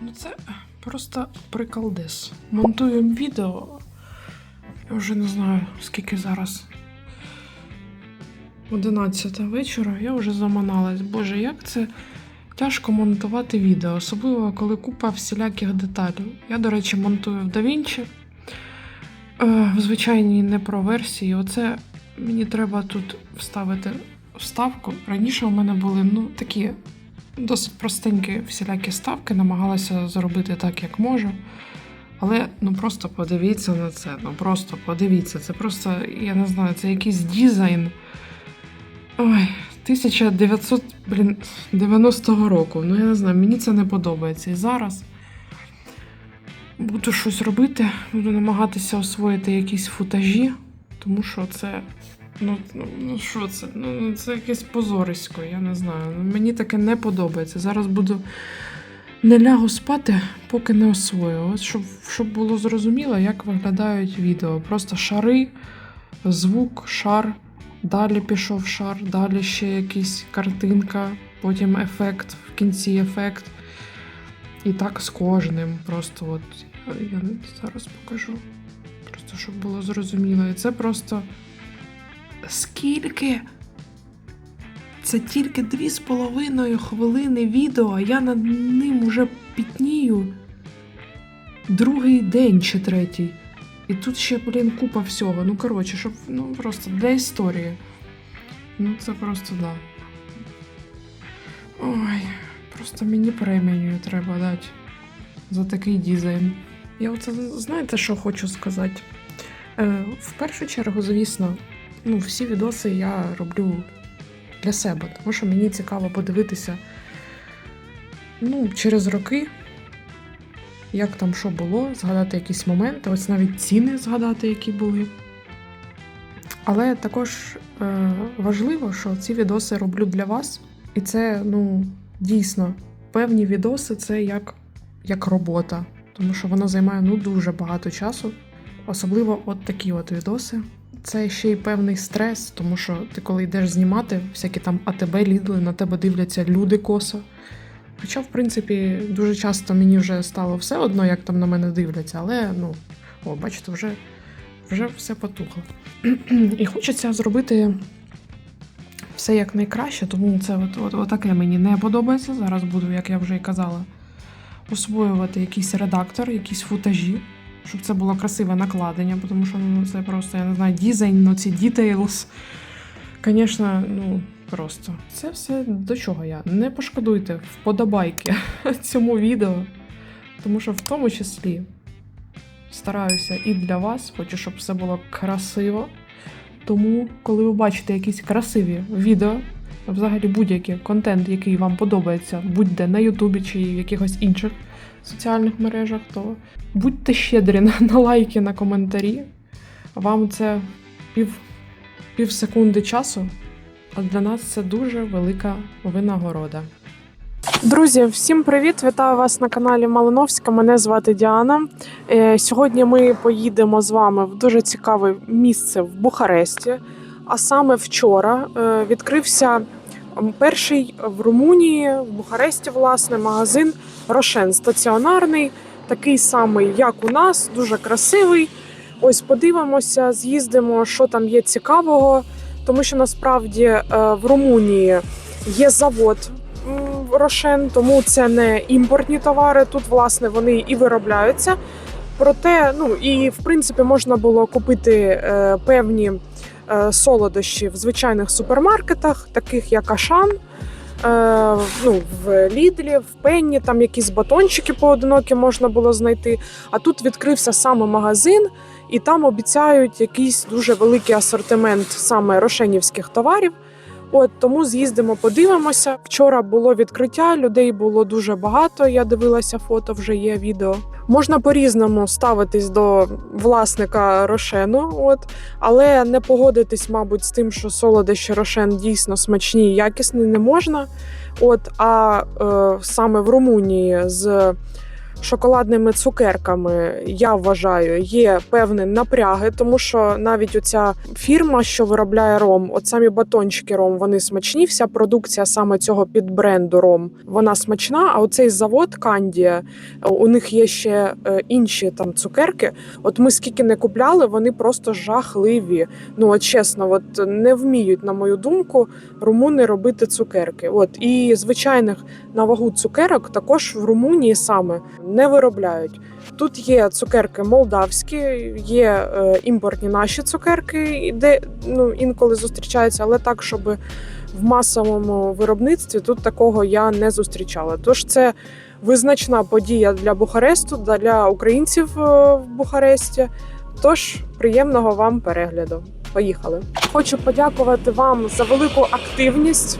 Ну це просто приколдес. Монтуємо відео. Я вже не знаю, скільки зараз. 11 вечора, я вже заманалась. Боже, як це тяжко монтувати відео, особливо коли купа всіляких деталей. Я, до речі, монтую в DaVinci е, в звичайній не про версії. Оце мені треба тут вставити вставку. Раніше у мене були ну, такі досить простенькі всілякі ставки, намагалася зробити так, як можу. Але ну просто подивіться на це. Ну просто подивіться. Це просто, я не знаю, це якийсь дизайн. Ой, 1990 року. Ну, я не знаю, мені це не подобається. І зараз буду щось робити, буду намагатися освоїти якісь футажі, тому що це. Ну, ну, ну що це? Ну, це якесь позорисько, я не знаю. Ну, Мені таке не подобається. Зараз буду не лягу спати, поки не освою. От щоб, щоб було зрозуміло, як виглядають відео. Просто шари, звук, шар, далі пішов шар, далі ще якась картинка, потім ефект, в кінці ефект. І так з кожним. Просто от я зараз покажу. Просто щоб було зрозуміло. І це просто скільки? Це тільки дві з половиною хвилини відео, а я над ним уже пітнію другий день чи третій. І тут ще, блін, купа всього. Ну, коротше, щоб ну просто для історії. Ну, це просто да. Ой, просто мені премію треба дати за такий дизайн. Я оце знаєте, що хочу сказати? Е, в першу чергу, звісно, ну, всі відоси я роблю для себе, тому що мені цікаво подивитися ну, через роки, як там що було, згадати якісь моменти, ось навіть ціни згадати, які були. Але також е, важливо, що ці відоси роблю для вас. І це, ну, дійсно, певні відоси це як, як робота, тому що воно займає ну, дуже багато часу. Особливо от такі от відоси. Це ще й певний стрес, тому що ти коли йдеш знімати, всякі там АТБ лідли, на тебе дивляться люди косо. Хоча, в принципі, дуже часто мені вже стало все одно, як там на мене дивляться, але ну, о, бачите, вже, вже все потухло. І хочеться зробити все як найкраще, тому це от, от, отаке мені не подобається. Зараз буду, як я вже і казала, освоювати якийсь редактор, якісь футажі щоб це було красиве накладення, тому що ну, це просто, я не знаю, дизайн, ну ці details. Звісно, ну просто. Це все до чого я. Не пошкодуйте вподобайки цьому відео, тому що в тому числі стараюся і для вас, хочу, щоб все було красиво. Тому, коли ви бачите якісь красиві відео, взагалі будь-який контент, який вам подобається, будь-де на Ютубі чи в якихось інших соціальних мережах, то будьте щедрі на, лайки, на коментарі. Вам це пів, пів секунди часу, а для нас це дуже велика винагорода. Друзі, всім привіт! Вітаю вас на каналі Малиновська. Мене звати Діана. Е, Сьогодні ми поїдемо з вами в дуже цікаве місце в Бухаресті. А саме вчора е, відкрився перший в Румунії, в Бухаресті, власне, магазин Рошен стаціонарний, такий самий, як у нас, дуже красивий. Ось подивимося, з'їздимо, що там є цікавого, тому що насправді е, в Румунії є завод Рошен, тому це не імпортні товари. Тут, власне, вони і виробляються. Проте, ну і в принципі можна було купити е, певні солодощі в звичайних супермаркетах, таких як Ашан. Е, ну, в Лідлі, в Пенні, там якісь батончики поодинокі можна було знайти. А тут відкрився саме магазин, і там обіцяють якийсь дуже великий асортимент саме рошенівських товарів. От тому з'їздимо, подивимося. Вчора було відкриття, людей було дуже багато. Я дивилася фото, вже є відео. Можна по-різному ставитись до власника рошену, от але не погодитись, мабуть, з тим, що солодощі рошен дійсно смачні і якісні не можна. От а е, саме в Румунії з шоколадними цукерками, я вважаю, є певні напряги, тому що навіть оця фірма, що виробляє ром, от самі батончики ром, вони смачні. Вся продукція саме цього підбренду ром, вона смачна. А оцей завод Кандія, у них є ще е, інші там цукерки. От ми скільки не купляли, вони просто жахливі. Ну от чесно, от не вміють, на мою думку, румуни робити цукерки. От і звичайних на вагу цукерок також в Румунії саме не виробляють. Тут є цукерки молдавські, є е, імпортні наші цукерки, де ну інколи зустрічаються, але так, щоб в масовому виробництві тут такого я не зустрічала. Тож це визначна подія для Бухаресту, для українців е, в Бухаресті. Тож приємного вам перегляду. Поїхали. Хочу подякувати вам за велику активність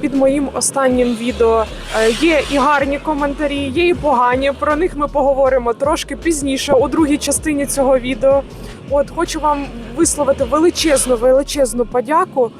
під моїм останнім відео. Е, Є і гарні коментарі, є і погані. Про них ми поговоримо трошки пізніше у другій частині цього відео. От хочу вам висловити величезну, величезну подяку.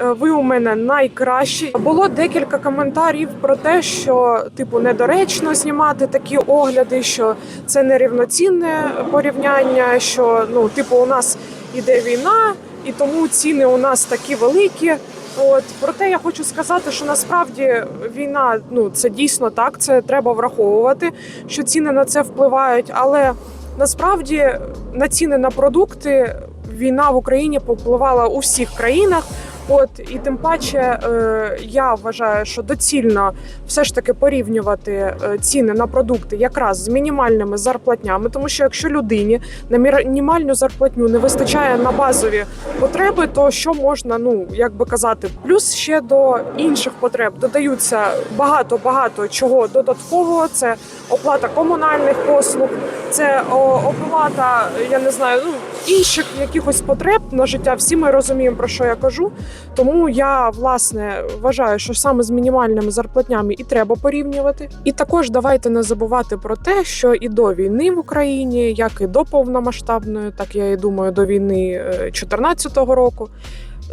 Е, Ви у мене найкращі. Було декілька коментарів про те, що типу недоречно знімати такі огляди, що це нерівноцінне порівняння. Що ну, типу, у нас іде війна, і тому ціни у нас такі великі. От проте я хочу сказати, що насправді війна ну це дійсно так. Це треба враховувати, що ціни на це впливають, але насправді на ціни на продукти війна в Україні попливала у всіх країнах. От і тим паче е, я вважаю, що доцільно все ж таки порівнювати е, ціни на продукти якраз з мінімальними зарплатнями, тому що якщо людині на мінімальну зарплатню не вистачає на базові потреби, то що можна, ну як би казати, плюс ще до інших потреб додаються багато багато чого додаткового. Це оплата комунальних послуг, це оплата, я не знаю, ну інших якихось потреб на життя. Всі ми розуміємо про що я кажу. Тому я власне вважаю, що саме з мінімальними зарплатнями і треба порівнювати. І також давайте не забувати про те, що і до війни в Україні, як і до повномасштабної, так я і думаю, до війни 2014 року.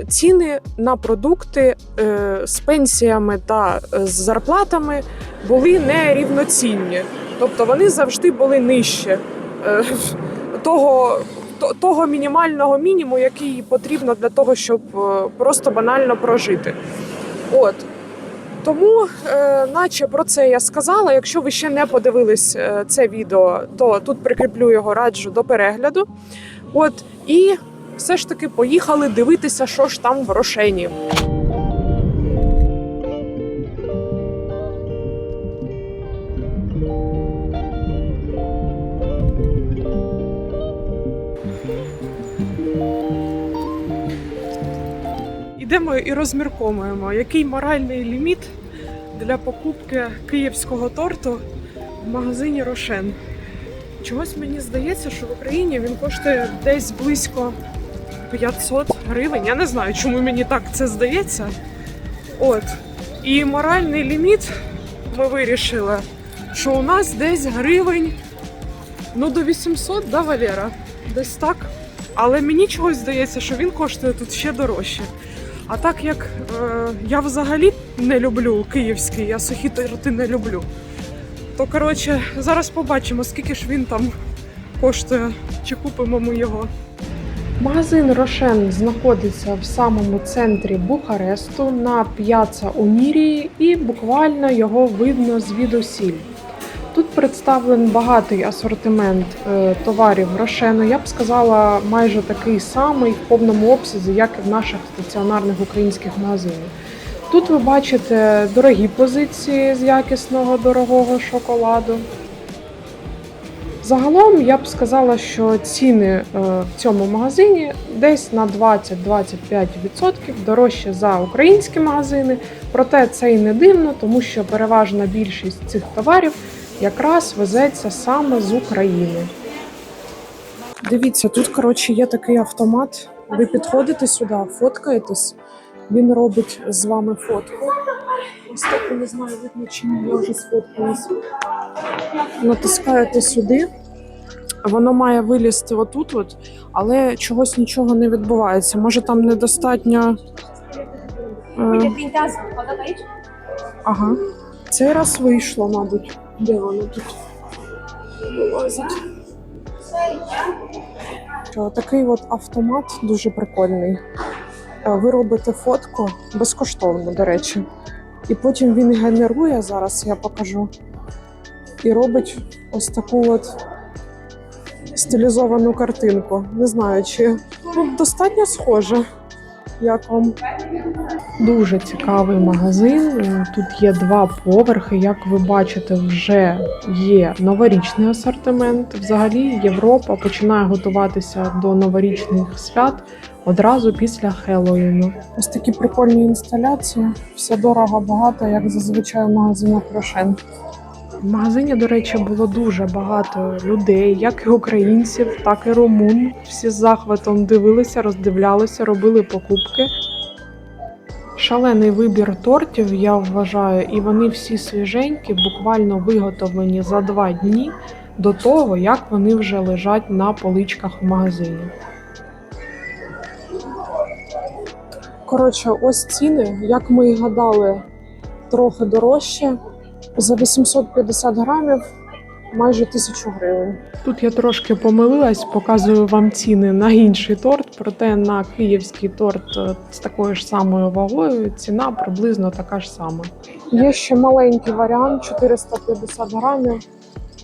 Ціни на продукти е, з пенсіями та е, з зарплатами були нерівноцінні, тобто вони завжди були нижче е, того, то- того мінімального мінімуму, який потрібно для того, щоб е, просто банально прожити. От. Тому, е, наче про це я сказала. Якщо ви ще не подивились е, це відео, то тут прикріплю його раджу до перегляду. От і все ж таки поїхали дивитися, що ж там в Рошені. Ідемо і розмірковуємо, який моральний ліміт для покупки київського торту в магазині Рошен. Чогось мені здається, що в Україні він коштує десь близько 500 гривень. Я не знаю, чому мені так це здається. От. І моральний ліміт ми вирішили, що у нас десь гривень ну до 800, да, Валера? Десь так. Але мені чогось здається, що він коштує тут ще дорожче. А так як е, я взагалі не люблю київський, я сухі торти не люблю. То коротше, зараз побачимо, скільки ж він там коштує, чи купимо ми його. Магазин Рошен знаходиться в самому центрі Бухаресту на п'яца Унірії і буквально його видно звідусіль. Тут представлений багатий асортимент е, товарів Рошену. Я б сказала, майже такий самий в повному обсязі, як і в наших стаціонарних українських магазинах. Тут ви бачите дорогі позиції з якісного дорогого шоколаду. Загалом я б сказала, що ціни е, в цьому магазині десь на 20-25% дорожче за українські магазини. Проте це і не дивно, тому що переважна більшість цих товарів якраз везеться саме з України. Дивіться, тут коротше є такий автомат. Ви підходите сюди, фоткаєтесь. Він робить з вами фотку. Ось так не знаю, видно чи ні, я вже сфоткалась. Натискаєте сюди. Воно має вилізти отут, от, але чогось нічого не відбувається. Може там недостатньо. Е, ага. Цей раз вийшло, мабуть. Де воно тут? вилазить. Такий от автомат дуже прикольний. Е, Ви робите фотку безкоштовно, до речі. І потім він генерує, зараз я покажу, і робить ось таку от стилізовану картинку. Не знаю, чи достатньо схоже. Як вам? Дуже цікавий магазин. Е, Тут є два поверхи. Як ви бачите, вже є новорічний асортимент. Взагалі, Європа починає готуватися до новорічних свят одразу після Хеллоуіну. Ось такі прикольні інсталяції. Все дорого, багато, як зазвичай в магазинах Рошен. В магазині, до речі, було дуже багато людей, як і українців, так і румун. Всі з захватом дивилися, роздивлялися, робили покупки. Шалений вибір тортів, я вважаю, і вони всі свіженькі, буквально виготовлені за два дні до того, як вони вже лежать на поличках в магазині. Коротше, ось ціни, як ми і гадали, трохи дорожче. За 850 грамів майже тисячу гривень. Тут я трошки помилилась, показую вам ціни на інший торт, проте на київський торт е, з такою ж самою вагою ціна приблизно така ж сама. Є ще маленький варіант 450 грамів,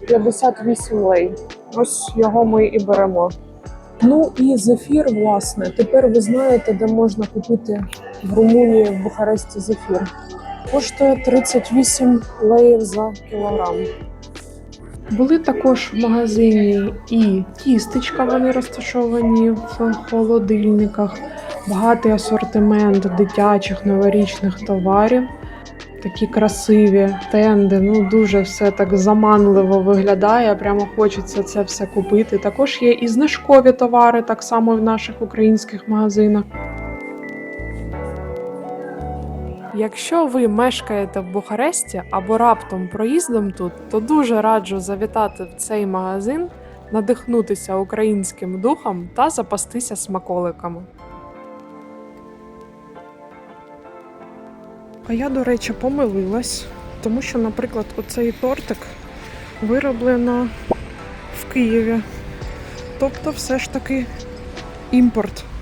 58 лей. Ось його ми і беремо. Ну і зефір, власне. Тепер ви знаєте, де можна купити в Румунії в Бухаресті зефір. Коштує 38 леїв за кілограм. Були також в магазині і тістечка, вони розташовані в холодильниках, багатий асортимент дитячих новорічних товарів. Такі красиві тенди, ну дуже все так заманливо виглядає. Прямо хочеться це все купити. Також є і знижкові товари, так само в наших українських магазинах. Якщо ви мешкаєте в Бухаресті або раптом проїздом тут, то дуже раджу завітати в цей магазин, надихнутися українським духом та запастися смаколиками. А я, до речі, помилилась, тому що, наприклад, оцей тортик вироблено в Києві. Тобто, все ж таки імпорт.